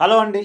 Hello అండి.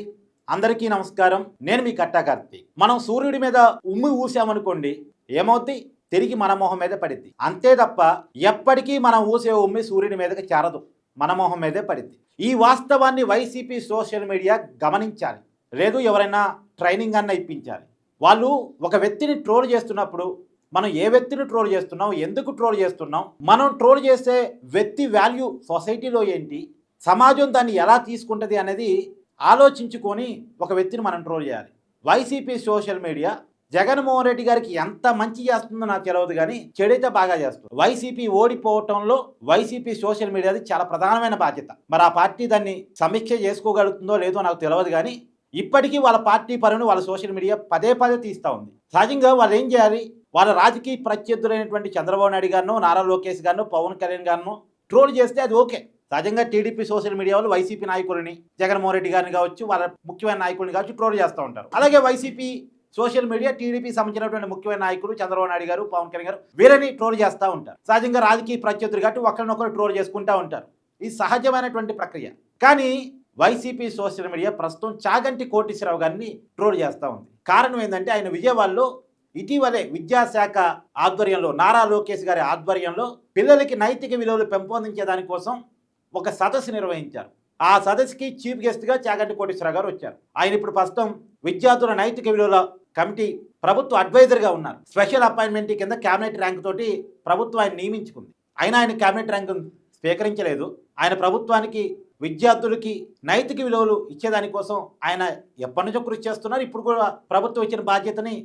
అందరికీ నమస్కారం. నేను మీ కట్టా కార్తీక్. మనం సూర్యుడి మీద ఉమ్మి ఊసామనుకోండి ఏమవుద్ది? తిరిగి మన మొహం మీద పడిద్ది. అంతే తప్ప ఎప్పటికీ మనం ఊసే ఉమ్మి సూర్యుడి మీదకి చేరదు. మన మొహం మీదే పడిద్ది. ఈ వాస్తవాన్ని వైసీపీ సోషల్ మీడియా గమనించాలి. లేదు ఎవరైనా ట్రైనింగ్ అన్న ఇప్పించాలి. వాళ్ళు ఒక వ్యక్తిని ట్రోల్ చేస్తున్నప్పుడు మనం ఏ వ్యక్తిని ట్రోల్ చేస్తున్నాం? ఎందుకు ట్రోల్ చేస్తున్నాం? మనం ట్రోల్ చేసే వ్యక్తి వాల్యూ సొసైటీలో ఏంటి? సమాజం దాన్ని ఎలా తీసుకుంటుంది అనేది ఆలోచించుకొని ఒక వ్యక్తిని మనం ట్రోల్ చేయాలి. YCP social media Jaganmohan Reddy గారికి ఎంత మంచి చేస్తుందో నాకు తెలియదు కానీ చెడైతే బాగా చేస్తుంది. వైసీపీ ఓడిపోవటంలో వైసీపీ సోషల్ మీడియాది చాలా ప్రధానమైన బాధ్యత. మరి ఆ పార్టీ దాన్ని సమీక్ష చేసుకోగలుగుతుందో లేదో నాకు తెలియదు కానీ ఇప్పటికీ వాళ్ళ పార్టీ పరుని వాళ్ళ సోషల్ మీడియా పదే పదే తీస్తూ ఉంది. సహజంగా వాళ్ళు ఏం చేయాలి? వాళ్ళ రాజకీయ ప్రత్యర్థులైనటువంటి చంద్రబాబు నాయుడు గారిను నారా లోకేష్ గారిను పవన్ కళ్యాణ్ గారిను ట్రోల్ చేస్తే అది ఓకే. సహజంగా టీడీపీ సోషల్ మీడియా వాళ్ళు వైసీపీ నాయకులని జగన్మోహన్ రెడ్డి గారిని కావచ్చు వాళ్ళ ముఖ్యమైన నాయకులని కావచ్చు ట్రోల్ చేస్తూ ఉంటారు. అలాగే వైసీపీ సోషల్ మీడియా టీడీపీ సంబంధించినటువంటి ముఖ్యమైన నాయకులు చంద్రబాబు నాయుడు గారు పవన్ కళ్యాణ్ గారు వీరని ట్రోల్ చేస్తూ ఉంటారు. సహజంగా రాజకీయ ప్రత్యర్థులు కాబట్టి ఒకరినొకరు ట్రోల్ చేసుకుంటూ ఉంటారు. ఇది సహజమైనటువంటి ప్రక్రియ. కానీ వైసీపీ సోషల్ మీడియా ప్రస్తుతం చాగంటి కోటేశ్వరరావు గారిని ట్రోల్ చేస్తూ ఉంది. కారణం ఏంటంటే ఆయన విజయవాడలో ఇటీవలే విద్యాశాఖ ఆధ్వర్యంలో నారా లోకేష్ గారి ఆధ్వర్యంలో పిల్లలకి నైతిక విలువలు పెంపొందించే దానికోసం ఒక సదస్సు నిర్వహించారు. ఆ సదస్సుకి చీఫ్ గెస్ట్గా చాగంటి కోటేశ్వరరావు గారు వచ్చారు. ఆయన ఇప్పుడు ప్రస్తుతం విద్యార్థుల నైతిక విలువల కమిటీ ప్రభుత్వ అడ్వైజర్గా ఉన్నారు. స్పెషల్ అపాయింట్మెంట్ కింద క్యాబినెట్ ర్యాంక్ తోటి ప్రభుత్వం ఆయన నియమించుకుంది. అయినా ఆయన క్యాబినెట్ ర్యాంక్ స్వీకరించలేదు. ఆయన ప్రభుత్వానికి విద్యార్థులకి నైతిక విలువలు ఇచ్చేదానికోసం ఆయన ఎప్పటి నుంచో కృషి చేస్తున్నారు. ఇప్పుడు కూడా ప్రభుత్వం ఇచ్చిన బాధ్యతని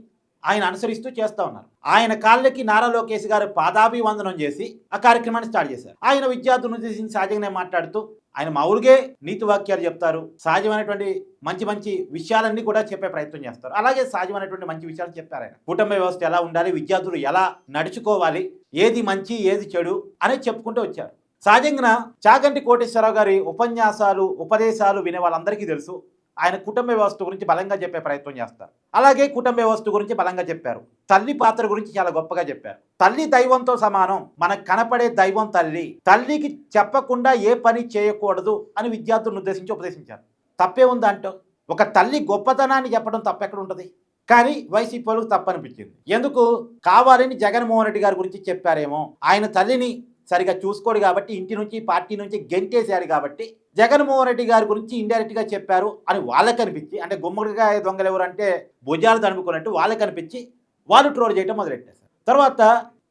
ఆయన అనుసరిస్తూ చేస్తూ ఉన్నారు. ఆయన కాళ్ళకి నారా లోకేష్ గారు పాదాభివందనం చేసి ఆ కార్యక్రమాన్ని స్టార్ట్ చేశారు. ఆయన విద్యార్థులను ఉద్దేశించి సహజంగానే మాట్లాడుతూ ఆయన మామూలుగే నీతి వాక్యాలు చెప్తారు. సహజమైనటువంటి మంచి మంచి విషయాలన్నీ కూడా చెప్పే ప్రయత్నం చేస్తారు. అలాగే సహజమైనటువంటి మంచి విషయాలు చెప్తారు ఆయన. కుటుంబ వ్యవస్థ ఎలా ఉండాలి? విద్యార్థులు ఎలా నడుచుకోవాలి? ఏది మంచి ఏది చెడు అనేది చెప్పుకుంటూ వచ్చారు. సహజంగా చాగంటి కోటేశ్వరరావు గారి ఉపన్యాసాలు ఉపదేశాలు వినే వాళ్ళందరికీ తెలుసు. ఆయన కుటుంబ వ్యవస్థ గురించి బలంగా చెప్పే ప్రయత్నం చేస్తారు. అలాగే కుటుంబ వ్యవస్థ గురించి బలంగా చెప్పారు. తల్లి పాత్ర గురించి చాలా గొప్పగా చెప్పారు. తల్లి దైవంతో సమానం. మనకు కనపడే దైవం తల్లి. తల్లికి చెప్పకుండా ఏ పని చేయకూడదు అని విద్యార్థులను ఉద్దేశించి ఉపదేశించారు. తప్పే ఉందంటూ ఒక తల్లి గొప్పతనాన్ని చెప్పడం తప్పెక్కడ ఉంటుంది? కానీ వైసీపీ వాళ్ళకి తప్పనిపించింది. ఎందుకు? కావాలని జగన్మోహన్ రెడ్డి గారి గురించి చెప్పారేమో. ఆయన తల్లిని సరిగా చూసుకోడు కాబట్టి ఇంటి నుంచి పార్టీ నుంచి గెంటేశారు కాబట్టి జగన్మోహన్ రెడ్డి గారి గురించి ఇండైరెక్ట్గా చెప్పారు అని వాళ్ళకి అనిపించి అంటే గుమ్మడికాయ దొంగలు ఎవరు అంటే భుజాలు తడుముకున్నట్టు వాళ్ళకి అనిపించి వాళ్ళు ట్రోల్ చేయడం మొదలెట్టారు తర్వాత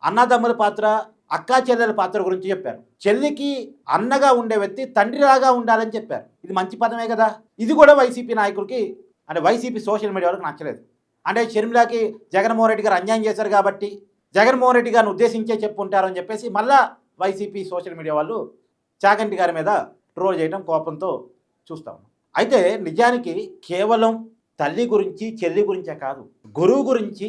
అన్నదమ్ముల పాత్ర అక్కా చెల్లెల పాత్ర గురించి చెప్పారు. చెల్లికి అన్నగా ఉండే వ్యక్తి తండ్రిలాగా ఉండాలని చెప్పారు. ఇది మంచి పదమే కదా. ఇది కూడా వైసీపీ నాయకులకి అంటే వైసీపీ సోషల్ మీడియా వరకు నచ్చలేదు. అంటే షర్మిలాకి జగన్మోహన్ రెడ్డి గారు అన్యాయం చేశారు కాబట్టి జగన్మోహన్ రెడ్డి గారిని ఉద్దేశించే చెప్పుంటారు చెప్పేసి మళ్ళా వైసీపీ సోషల్ మీడియా వాళ్ళు చాగంటి గారి మీద ట్రోల్ చేయడం కోపంతో చూస్తాం అయితే నిజానికి కేవలం తల్లి గురించి చెల్లి గురించే కాదు. గురువు గురించి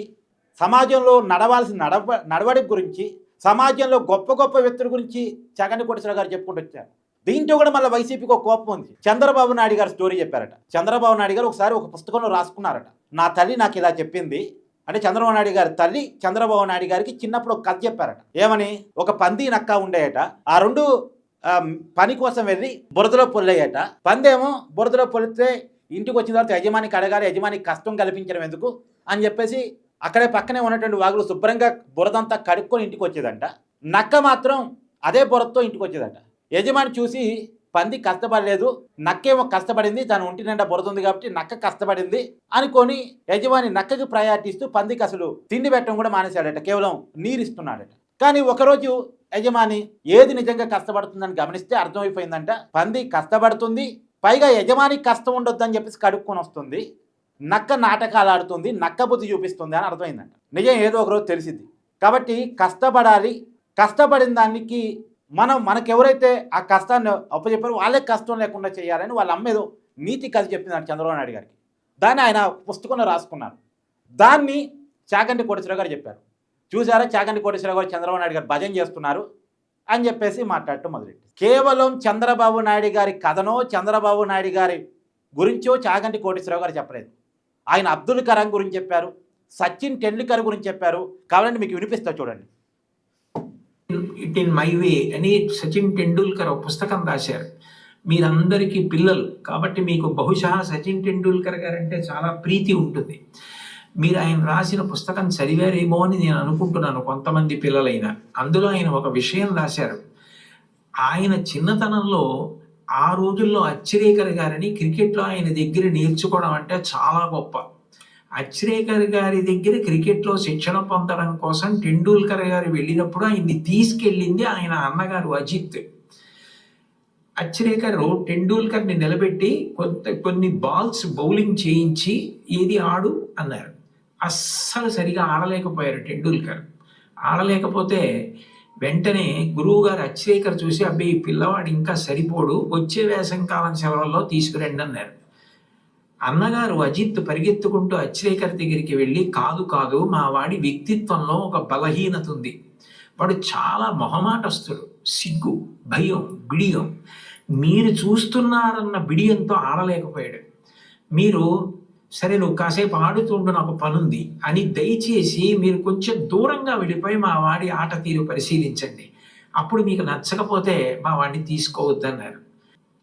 సమాజంలో నడవాల్సిన నడవ నడవడి గురించి సమాజంలో గొప్ప గొప్ప వ్యక్తుల గురించి చగని కోటేశ్వర గారు చెప్పుకుంటూ వచ్చారు. దీంట్లో కూడా మళ్ళీ వైసీపీకి ఒక కోపం ఉంది. చంద్రబాబు నాయుడు గారు స్టోరీ చెప్పారట. చంద్రబాబు నాయుడు గారు ఒకసారి ఒక పుస్తకంలో రాసుకున్నారట. నా తల్లి నాకు ఇలా చెప్పింది. అంటే చంద్రబాబు నాయుడు గారి తల్లి చంద్రబాబు నాయుడు గారికి చిన్నప్పుడు ఒక కథ చెప్పారట. ఏమని? ఒక పంది నక్క ఉండేయట ఆ రెండు పని కోసం వెళ్ళి బురదలో పొల్లయ్యట పందేమో బురదలో పొలితే ఇంటికి వచ్చిన తర్వాత యజమానికి అడగాలి యజమానికి కష్టం కల్పించడం ఎందుకు అని చెప్పేసి అక్కడే పక్కనే ఉన్నటువంటి వాగులు శుభ్రంగా బురదంతా కడుక్కొని ఇంటికి వచ్చేదంట. నక్క మాత్రం అదే బురదతో ఇంటికి వచ్చేదంట. యజమాని చూసి పంది కష్టపడలేదు నక్కేమో కష్టపడింది తన ఒంటి నిండా బురద ఉంది కాబట్టి నక్క కష్టపడింది అనుకొని యజమాని నక్కకి ప్రయారిటీ ఇస్తూ పందికి అసలు తిండి పెట్టడం కూడా మానేశాడట కేవలం నీరు ఇస్తున్నాడట కానీ ఒకరోజు యజమాని ఏది నిజంగా కష్టపడుతుందని గమనిస్తే అర్థమైపోయిందంట పంది కష్టపడుతుంది పైగా యజమానికి కష్టం ఉండొద్దని చెప్పేసి కడుక్కొని వస్తుంది నక్క నాటకాలు ఆడుతుంది నక్క బుద్ధి చూపిస్తుంది అని అర్థమైందంట. నిజం ఏదో ఒకరోజు తెలిసింది కాబట్టి కష్టపడాలి కష్టపడిన దానికి మనం మనకెవరైతే ఆ కష్టాన్ని అప్పచెప్పారో వాళ్ళే కష్టం లేకుండా చేయాలని వాళ్ళ అమ్మేదో నీతి కథ చెప్పిందని చంద్రబాబు నాయుడు గారికి. దాన్ని ఆయన పుస్తకంలో రాసుకున్నారు. దాన్ని చాకంటి కోటేశ్వరరావు గారు చెప్పారు. చూసారా చాకంటి కోటేశ్వరరావు గారు చంద్రబాబు నాయుడు గారు భజన చేస్తున్నారు అని చెప్పేసి మాట్లాడటం మొదలెట్టి కేవలం చంద్రబాబు నాయుడు గారి కథనో చంద్రబాబు నాయుడు గారి గురించో చాగంటి కోటేశ్వరరావు గారు చెప్పలేదు. ఆయన అబ్దుల్ కలాం గురించి చెప్పారు సచిన్ టెండూల్కర్ గురించి చెప్పారు. కావాలంటే మీకు వినిపిస్తా చూడండి. ఇట్ ఇన్ మై వే అని సచిన్ టెండూల్కర్ ఒక పుస్తకం రాశారు. మీరందరికీ పిల్లలు. కాబట్టి మీకు బహుశా సచిన్ టెండూల్కర్ గారంటే చాలా ప్రీతి ఉంటుంది. మీరు ఆయన రాసిన పుస్తకం చదివారేమో అని నేను అనుకుంటున్నాను కొంతమంది పిల్లలైనా. అందులో ఆయన ఒక విషయం రాశారు. ఆయన చిన్నతనంలో ఆ రోజుల్లో అచ్చరేకర్ గారిని క్రికెట్లో ఆయన దగ్గర నేర్చుకోవడం అంటే చాలా గొప్ప. అచ్రేకర్ గారి దగ్గర క్రికెట్లో శిక్షణ పొందడం కోసం టెండూల్కర్ గారు వెళ్ళినప్పుడు ఆయన్ని తీసుకెళ్ళింది ఆయన అన్నగారు అజిత్. అచ్చిరేకర్ టెండూల్కర్ని నిలబెట్టి కొంత కొన్ని బాల్స్ బౌలింగ్ చేయించి ఏది ఆడు అన్నారు. అస్సలు సరిగా ఆడలేకపోయారు టెండూల్కర్. ఆడలేకపోతే వెంటనే గురువు గారు అచ్రేకర్ చూసి అబ్బాయి ఈ పిల్లవాడు ఇంకా సరిపోడు వచ్చే వేసంకాలం సెలవుల్లో తీసుకురండి అన్నారు. అన్నగారు అజిత్ పరిగెత్తుకుంటూ అచ్చిరేకర్ దగ్గరికి వెళ్ళి కాదు కాదు మా వాడి వ్యక్తిత్వంలో ఒక బలహీనత ఉంది. వాడు చాలా మొహమాటస్తుడు సిగ్గు భయం బిడియం. మీరు చూస్తున్నారన్న బిడియంతో ఆడలేకపోయాడు. మీరు సరే నువ్వు కాసేపు ఆడుతుండు నాకు పనుంది అని దయచేసి మీరు కొంచెం దూరంగా వెళ్ళిపోయి మా వాడి ఆట తీరు పరిశీలించండి. అప్పుడు మీకు నచ్చకపోతే మా వాడిని తీసుకోవద్దన్నారు.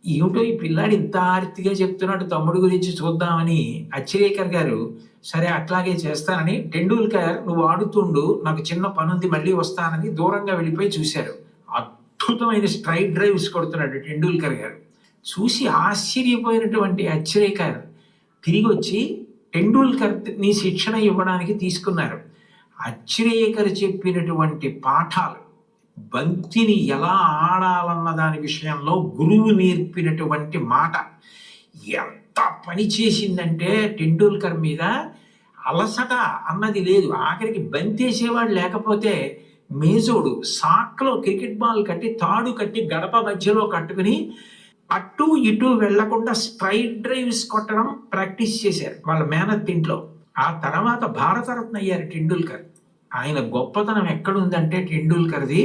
ఏమిటో ఈ పిల్లాడు ఇంత ఆర్తిగా చెప్తున్నాడు తమ్ముడు గురించి చూద్దామని. అచ్చరేకర్ గారు సరే అట్లాగే చేస్తానని టెండూల్కర్ నువ్వు ఆడుతుండు నాకు చిన్న పనుంది మళ్ళీ వస్తానని దూరంగా వెళ్ళిపోయి చూశారు. అద్భుతమైన స్ట్రైట్ డ్రైవ్స్ కొడుతున్నాడు టెండూల్కర్ గారు. చూసి ఆశ్చర్యపోయినటువంటి అచ్చరేకర్ తిరిగి వచ్చి టెండూల్కర్ని శిక్షణ ఇవ్వడానికి తీసుకున్నారు. అచ్చరేకర్ చెప్పినటువంటి పాఠాలు బంతిని ఎలా ఆడాలన్న దాని విషయంలో గురువు నేర్పినటువంటి మాట. ఎంత పని చేసిందంటే టెండూల్కర్ మీద అలసట అన్నది లేదు. ఆఖరికి బంతేసేవాడు లేకపోతే మేజోడు. సాక్లో క్రికెట్ బాల్ కట్టి తాడు కట్టి గడప మధ్యలో కట్టుకుని అటు ఇటు వెళ్ళకుండా స్ట్రైట్ డ్రైవ్స్ కొట్టడం ప్రాక్టీస్ చేశారు వాళ్ళ మేనత్ ఇంట్లో ఆ తర్వాత భారతరత్న అయ్యారు టెండూల్కర్. ఆయన గొప్పతనం ఎక్కడుందంటే టెండూల్కర్ది.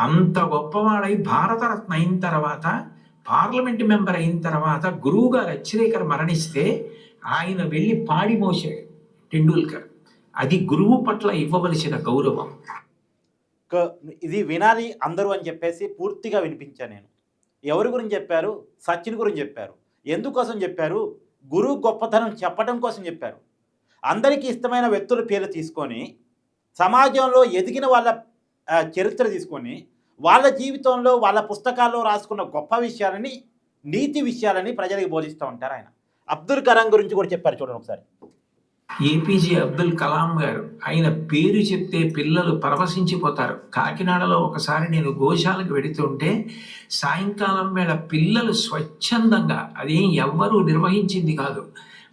అంత గొప్పవాడై భారతరత్న అయిన తర్వాత పార్లమెంట్ మెంబర్ అయిన తర్వాత గురువుగారు అచ్చిరేకర్ మరణిస్తే ఆయన వెళ్ళి పాడి మోసాడు టెండూల్కర్. అది గురువు పట్ల ఇవ్వవలసిన గౌరవం. ఇది వినాలి అందరూ అని చెప్పేసి పూర్తిగా వినిపించాను నేను. ఎవరి గురించి చెప్పారు? సచిన్ గురించి చెప్పారు. ఎందుకోసం చెప్పారు? గురువు గొప్పతనం చెప్పడం కోసం చెప్పారు. అందరికీ ఇష్టమైన వ్యక్తుల పేర్లు తీసుకొని సమాజంలో ఎదిగిన వాళ్ళ చరిత్ర తీసుకొని వాళ్ళ జీవితంలో వాళ్ళ పుస్తకాల్లో రాసుకున్న గొప్ప విషయాలని నీతి విషయాలని ప్రజలకు బోధిస్తూ ఉంటారు ఆయన. అబ్దుల్ కలాం గురించి కూడా చెప్పారు చూడండి ఒకసారి. ఏపీజే అబ్దుల్ కలాం గారు ఆయన పేరు చెప్తే పిల్లలు పరవశించిపోతారు. కాకినాడలో ఒకసారి నేను గోశాలకు వెడుతుంటే సాయంకాలం వేళ పిల్లలు స్వచ్ఛందంగా అదేం ఎవ్వరూ నిర్వహించింది కాదు.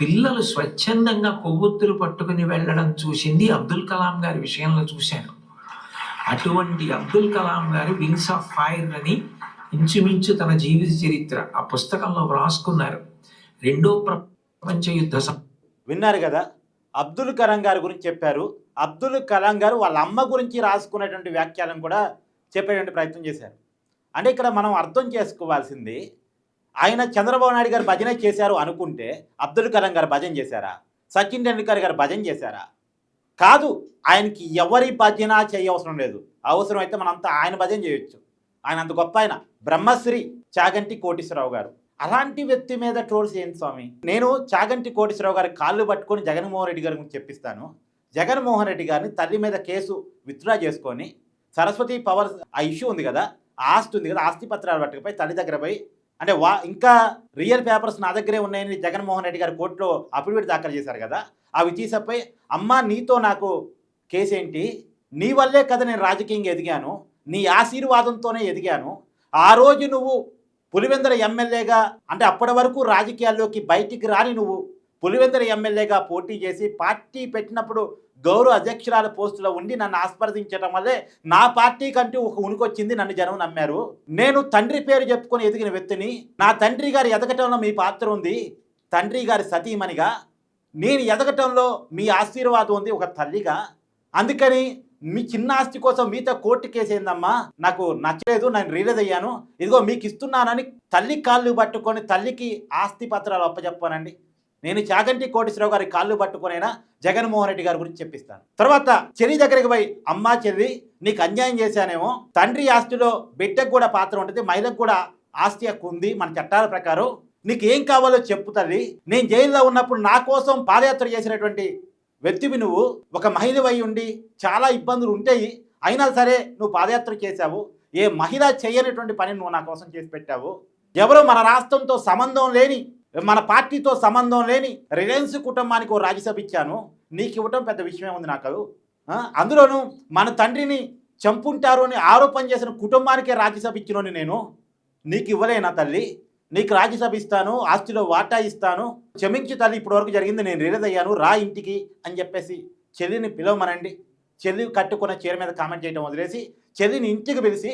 పిల్లలు స్వచ్ఛందంగా కొవ్వొత్తులు పట్టుకుని వెళ్ళడం చూసింది అబ్దుల్ కలాం గారి విషయంలో చూశాను. అటువంటి అబ్దుల్ కలాం గారు వింగ్స్ ఆఫ్ ఫైర్ అని ఇంచుమించు తన జీవిత చరిత్ర ఆ పుస్తకంలో వ్రాసుకున్నారు. రెండో ప్రపంచ యుద్ధ విన్నారు కదా? అబ్దుల్ కలాం గారి గురించి చెప్పారు. అబ్దుల్ కలాం గారు వాళ్ళ అమ్మ గురించి రాసుకునేటువంటి వ్యాఖ్యానం కూడా చెప్పేటువంటి ప్రయత్నం చేశారు. అంటే ఇక్కడ మనం అర్థం చేసుకోవాల్సింది ఆయన చంద్రబాబు నాయుడు గారు భజన చేశారు అనుకుంటే అబ్దుల్ కలాం గారు భజన చేశారా? సచిన్ టెండూల్కర్ గారు భజన చేశారా? కాదు ఆయనకి ఎవరి భజన చేయవసరం లేదు. అవసరమైతే మనంతా ఆయన భజన చేయొచ్చు. ఆయన అంత గొప్ప ఆయన. బ్రహ్మశ్రీ చాగంటి కోటేశ్వరరావు గారు. అలాంటి వ్యక్తి మీద ట్రోల్స్ ఏంటి స్వామి. నేను చాగంటి కోటేశ్వరరావు గారి కాళ్ళు పట్టుకొని జగన్మోహన్ రెడ్డి గారి గురించి చెప్పిస్తాను. జగన్మోహన్ రెడ్డి గారిని తల్లి మీద కేసు విత్డ్రా చేసుకొని సరస్వతి పవర్ ఆ ఇష్యూ ఉంది కదా ఆస్తి ఉంది కదా ఆస్తి పత్రాలు పట్టుకుపోయి తల్లి దగ్గర పోయి అంటే వా ఇంకా రియల్ పేపర్స్ నా దగ్గరే ఉన్నాయని జగన్మోహన్ రెడ్డి గారు కోర్టులో అఫిడవిట్ దాఖలు చేశారు కదా అవి తీసపై అమ్మ నీతో నాకు కేసు ఏంటి నీ వల్లే కదా నేను రాజకీయంగా ఎదిగాను. నీ ఆశీర్వాదంతోనే ఎదిగాను. ఆ రోజు నువ్వు పులివెందర ఎమ్మెల్యేగా అంటే అప్పటి వరకు రాజకీయాల్లోకి బయటికి రాని నువ్వు పులివెందర ఎమ్మెల్యేగా పోటీ చేసి పార్టీ పెట్టినప్పుడు గౌరవ అధ్యక్షురాల పోస్టులో ఉండి నన్ను ఆస్పర్దించడం వల్లే నా పార్టీ కంటూ ఒక ఉనికొచ్చింది నన్ను జనం నమ్మారు. నేను తండ్రి పేరు చెప్పుకొని ఎదిగిన వ్యక్తిని నా తండ్రి గారి ఎదగటంలో మీ పాత్ర ఉంది. తండ్రి గారి సతీమణిగా నేను ఎదగటంలో మీ ఆశీర్వాదం ఉంది ఒక తల్లిగా. అందుకని మీ చిన్న ఆస్తి కోసం మీతో కోర్టు కేసు ఏందమ్మా? నాకు నచ్చలేదు నేను రిలీజ్ అయ్యాను. ఇదిగో మీకు ఇస్తున్నానని తల్లి కాళ్ళు పట్టుకొని తల్లికి ఆస్తి పత్రాలు అప్పచెప్పానండి నేను చాగంటి కోటేశ్వరరావు గారి కాళ్ళు పట్టుకునైనా జగన్మోహన్ రెడ్డి గారి గురించి చెప్పిస్తాను. తర్వాత చెల్లి దగ్గరికి పోయి అమ్మా చెల్లి నీకు అన్యాయం చేశానేమో. తండ్రి ఆస్తిలో బిడ్డకు కూడా పాత్ర ఉంటుంది మహిళకు కూడా ఆస్తి హక్కు ఉంది మన చట్టాల ప్రకారం. నీకు ఏం కావాలో చెప్పు తల్లి. నేను జైల్లో ఉన్నప్పుడు నా కోసం పాదయాత్ర చేసినటువంటి వ్యక్తివి నువ్వు. ఒక మహిళ ఉండి చాలా ఇబ్బందులు ఉంటాయి. అయినా సరే నువ్వు పాదయాత్ర చేశావు. ఏ మహిళ చేయనటువంటి పని నువ్వు నా కోసం చేసి పెట్టావు. ఎవరో మన రాష్ట్రంతో సంబంధం లేని మన పార్టీతో సంబంధం లేని రిలయన్స్ కుటుంబానికి ఓ రాజ్యసభ ఇచ్చాను. నీకు ఇవ్వటం పెద్ద విషయమే ఉంది నాకు అందులోనూ మన తండ్రిని చంపుంటారు అని ఆరోపణ చేసిన కుటుంబానికే రాజ్యసభ ఇచ్చినోని నేను. నీకు ఇవ్వలేనా తల్లి? నీకు రాజ్యసభ ఇస్తాను ఆస్తిలో వాటా ఇస్తాను. క్షమించి తల్లి ఇప్పటి వరకు జరిగింది నేను రిలీజ్ అయ్యాను. రా ఇంటికి అని చెప్పేసి చెల్లిని పిలవమనండి. చెల్లి కట్టుకున్న చీర మీద కామెంట్ చేయడం వదిలేసి చెల్లిని ఇంటికి పిలిచి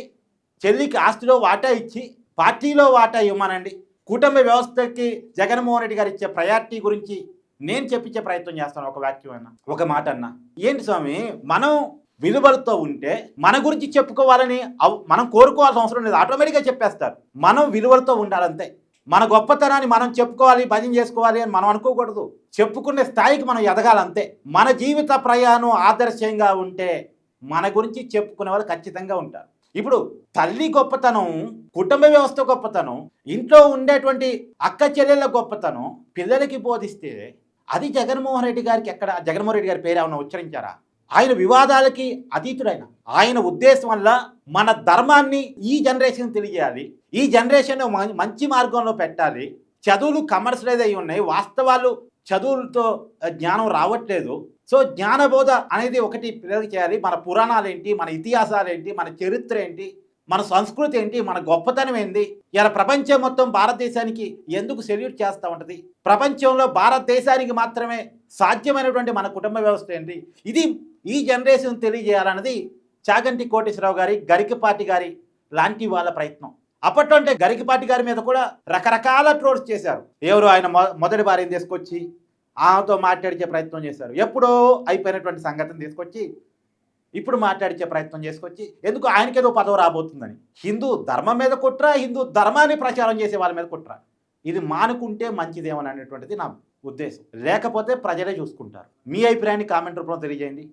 చెల్లికి ఆస్తిలో వాటా ఇచ్చి పార్టీలో వాటా ఇవ్వమనండి. కుటుంబ వ్యవస్థకి జగన్మోహన్ రెడ్డి గారు ఇచ్చే ప్రయారిటీ గురించి నేను చెప్పించే ప్రయత్నం చేస్తాను. ఒక వాక్యం అన్న ఒక మాట అన్న. ఏంటి స్వామి? మనం విలువలతో ఉంటే మన గురించి చెప్పుకోవాలని అవ్- మనం కోరుకోవాల్సిన అవసరం లేదు. ఆటోమేటిక్గా చెప్పేస్తారు. మనం విలువలతో ఉండాలంతే. మన గొప్పతనాన్ని మనం చెప్పుకోవాలి భజన చేసుకోవాలి అని మనం అనుకోకూడదు. చెప్పుకునే స్థాయికి మనం ఎదగాలంతే. మన జీవిత ప్రయాణం ఆదర్శంగా ఉంటే మన గురించి చెప్పుకునే వాళ్ళు ఖచ్చితంగా ఉంటారు. ఇప్పుడు తల్లి గొప్పతనం కుటుంబ వ్యవస్థ గొప్పతనం ఇంట్లో ఉండేటువంటి అక్క చెల్లెళ్ళ గొప్పతనం పిల్లలకి బోధిస్తే అది జగన్మోహన్ రెడ్డి గారికి ఎక్కడ జగన్మోహన్ రెడ్డి గారి పేరు ఏమైనా ఉచ్చరించారా? ఆయన వివాదాలకి అతీతుడైన ఆయన ఉద్దేశం వల్ల మన ధర్మాన్ని ఈ జనరేషన్ తెలియజేయాలి. ఈ జనరేషన్ మంచి మార్గంలో పెట్టాలి. చదువులు కమర్షియలైజ్ అయి ఉన్నాయి. వాస్తవాలు చదువులతో జ్ఞానం రావట్లేదు. సో జ్ఞానబోధ అనేది ఒకటి పిల్లలకి చేయాలి. మన పురాణాలు ఏంటి మన ఇతిహాసాలు ఏంటి మన చరిత్ర ఏంటి మన సంస్కృతి ఏంటి? మన గొప్పతనం ఏంటి ఇలా ప్రపంచం మొత్తం భారతదేశానికి ఎందుకు సెల్యూట్ చేస్తూ ఉంటుంది? ప్రపంచంలో భారతదేశానికి మాత్రమే సాధ్యమైనటువంటి మన కుటుంబ వ్యవస్థ ఏంటి? ఇది ఈ జనరేషన్ తెలియజేయాలన్నది చాగంటి కోటేశ్వరరావు గారి గరికపాటి గారి లాంటి వాళ్ళ ప్రయత్నం. అప్పట్లో అంటే గరికపాటి గారి మీద కూడా రకరకాల ట్రోల్స్ చేశారు. ఎవరు ఆయన మొ- మొదటి భార్యను తీసుకొచ్చి ఆమెతో మాట్లాడిచే ప్రయత్నం చేశారు. ఎప్పుడో అయిపోయినటువంటి సంఘటన తీసుకొచ్చి ఇప్పుడు మాట్లాడిచే ప్రయత్నం చేసుకొచ్చి ఎందుకు ఆయనకేదో పదవి రాబోతుందని. హిందూ ధర్మం మీద కుట్ర హిందూ ధర్మాన్ని ప్రచారం చేసే వాళ్ళ మీద కుట్ర. ఇది మానుకుంటే మంచిదేమని అనేటువంటిది నా ఉద్దేశం. లేకపోతే ప్రజలే చూసుకుంటారు. మీ అభిప్రాయాన్ని కామెంట్ రూపంలో తెలియజేయండి.